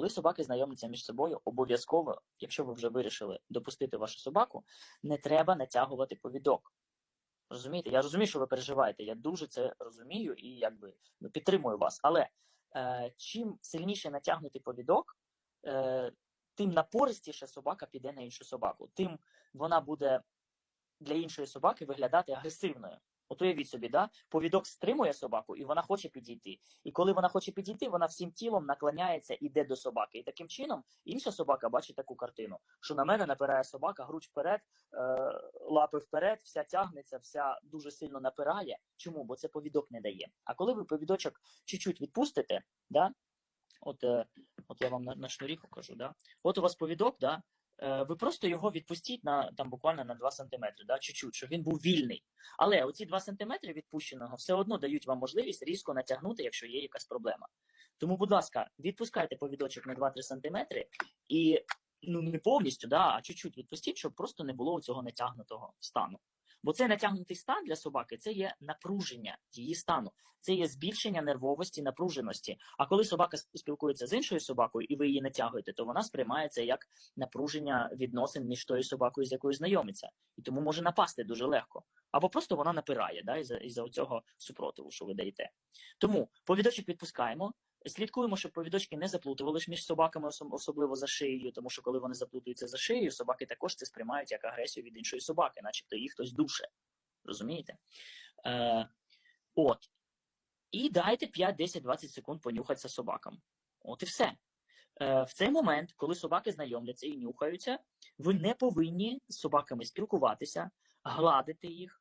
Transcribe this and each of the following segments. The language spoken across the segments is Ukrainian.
коли собаки знайомляться між собою, обов'язково, якщо ви вже вирішили допустити вашу собаку, не треба натягувати повідок. Розумієте? Я розумію, що ви переживаєте. Я дуже це розумію і якби ну, підтримую вас. Але е, чим сильніше натягнути повідок, е, тим напористіше собака піде на іншу собаку, тим вона буде для іншої собаки виглядати агресивною. От уявіть собі, да? повідок стримує собаку, і вона хоче підійти. І коли вона хоче підійти, вона всім тілом наклоняється, іде до собаки. І таким чином інша собака бачить таку картину, що на мене напирає собака, грудь вперед, е, лапи вперед, вся тягнеться, вся дуже сильно напирає. Чому? Бо це повідок не дає. А коли ви повідочок чуть-чуть відпустите, да? от, е, от я вам на, на шнурі покажу, да? от у вас повідок, да? Е, ви просто його відпустіть на там буквально на 2 см, да? чуть-чуть, щоб він був вільний. Але оці 2 см відпущеного все одно дають вам можливість різко натягнути, якщо є якась проблема. Тому, будь ласка, відпускайте повідочок на 2-3 см і ну не повністю, да, а чуть-чуть відпустіть, щоб просто не було цього натягнутого стану. Бо цей натягнутий стан для собаки це є напруження її стану, це є збільшення нервовості, напруженості. А коли собака спілкується з іншою собакою, і ви її натягуєте, то вона сприймається як напруження відносин між тою собакою, з якою знайомиться, і тому може напасти дуже легко. Або просто вона напирає да, із-за із цього супротиву, що ви даєте. Тому повідочок відпускаємо. Слідкуємо, щоб повідочки не заплутували між собаками, осо- особливо за шиєю, тому що коли вони заплутуються за шиєю, собаки також це сприймають як агресію від іншої собаки, начебто їх хтось душе. Розумієте? Е, от. І дайте 5, 10, 20 секунд понюхатися собакам. От і все. Е, в цей момент, коли собаки знайомляться і нюхаються, ви не повинні з собаками спілкуватися, гладити їх,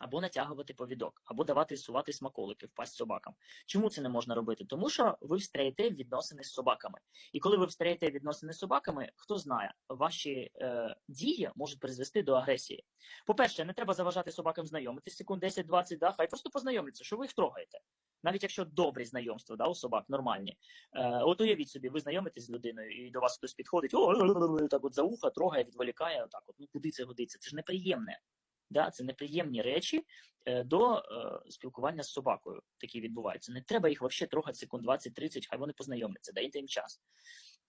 або натягувати повідок, або давати сувати смаколики в пасть собакам. Чому це не можна робити? Тому що ви встраєте в відносини з собаками. І коли ви встраєте в відносини з собаками, хто знає, ваші е, дії можуть призвести до агресії. По-перше, не треба заважати собакам знайомитись секунд 10-20, да, хай просто познайомляться, що ви їх трогаєте. Навіть якщо добрі знайомства да, у собак нормальні. Е, от уявіть собі, ви знайомитесь з людиною, і до вас хтось підходить, о, так от за вуха, трогає, відволікає, отак от. Ну куди це годиться? Це ж неприємне. Да, це неприємні речі е, до е, спілкування з собакою, такі відбуваються. Не треба їх взагалі трогати секунд 20-30, хай вони познайомляться, дайте їм час.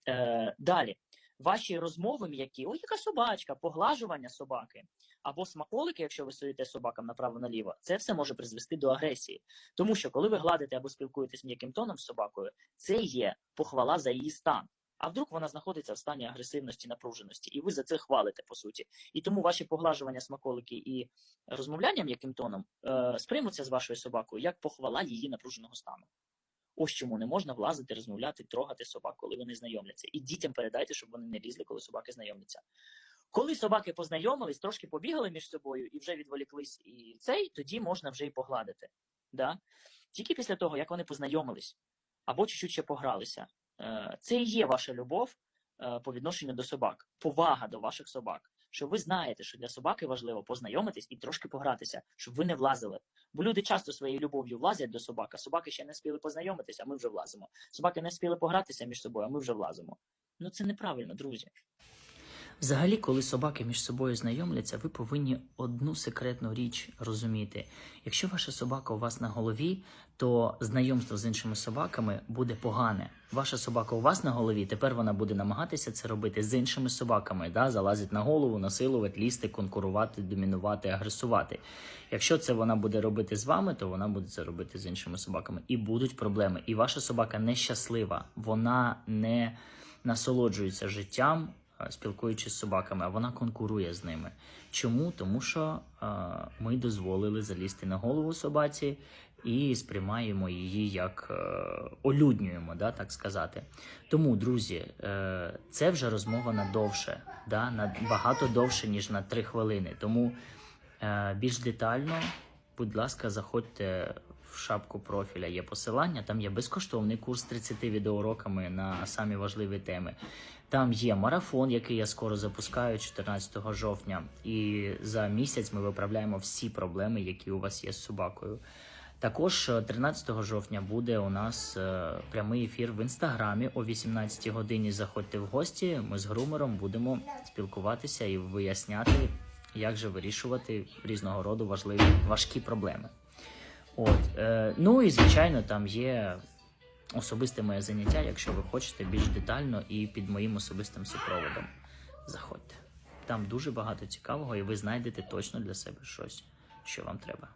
Е, далі, ваші розмови м'які, ой, яка собачка, поглажування собаки, або смаколики, якщо ви суєте собакам направо-наліво, це все може призвести до агресії. Тому що коли ви гладите або спілкуєтесь м'яким тоном з собакою, це є похвала за її стан. А вдруг вона знаходиться в стані агресивності, напруженості, і ви за це хвалите, по суті. І тому ваші поглажування, смаколики і розмовляння м'яким тоном е, сприймуться з вашою собакою як похвала її напруженого стану. Ось чому не можна влазити, розмовляти, трогати собак, коли вони знайомляться. І дітям передайте, щоб вони не лізли, коли собаки знайомляться. Коли собаки познайомились, трошки побігали між собою і вже відволіклись і цей, тоді можна вже і погладити. Да? Тільки після того, як вони познайомились або чуть-чуть ще погралися. Е, Це і є ваша любов е, по відношенню до собак, повага до ваших собак. Що ви знаєте, що для собаки важливо познайомитись і трошки погратися, щоб ви не влазили. Бо люди часто своєю любов'ю влазять до собак, а собаки ще не спіли познайомитися, а ми вже влазимо. Собаки не спіли погратися між собою, а ми вже влазимо. Ну це неправильно, друзі. Взагалі, коли собаки між собою знайомляться, ви повинні одну секретну річ розуміти. Якщо ваша собака у вас на голові, то знайомство з іншими собаками буде погане. Ваша собака у вас на голові, тепер вона буде намагатися це робити з іншими собаками, да? залазить на голову, насилувати, лізти, конкурувати, домінувати, агресувати. Якщо це вона буде робити з вами, то вона буде це робити з іншими собаками. І будуть проблеми. І ваша собака нещаслива, вона не насолоджується життям спілкуючись з собаками, а вона конкурує з ними. Чому? Тому що е, ми дозволили залізти на голову собаці і сприймаємо її як е, олюднюємо, да, так сказати. Тому, друзі, е, це вже розмова на довше, да, на багато довше, ніж на три хвилини. Тому е, більш детально, будь ласка, заходьте в шапку профіля. Є посилання. Там є безкоштовний курс 30 відеоуроками на самі важливі теми. Там є марафон, який я скоро запускаю 14 жовтня, і за місяць ми виправляємо всі проблеми, які у вас є з собакою. Також е, 13 жовтня буде у нас е, прямий ефір в інстаграмі о 18 годині. Заходьте в гості. Ми з грумером будемо спілкуватися і виясняти, як же вирішувати різного роду важливі важкі проблеми. От, е, ну і звичайно, там є особисте моє заняття, якщо ви хочете більш детально і під моїм особистим супроводом. Заходьте. Там дуже багато цікавого, і ви знайдете точно для себе щось, що вам треба.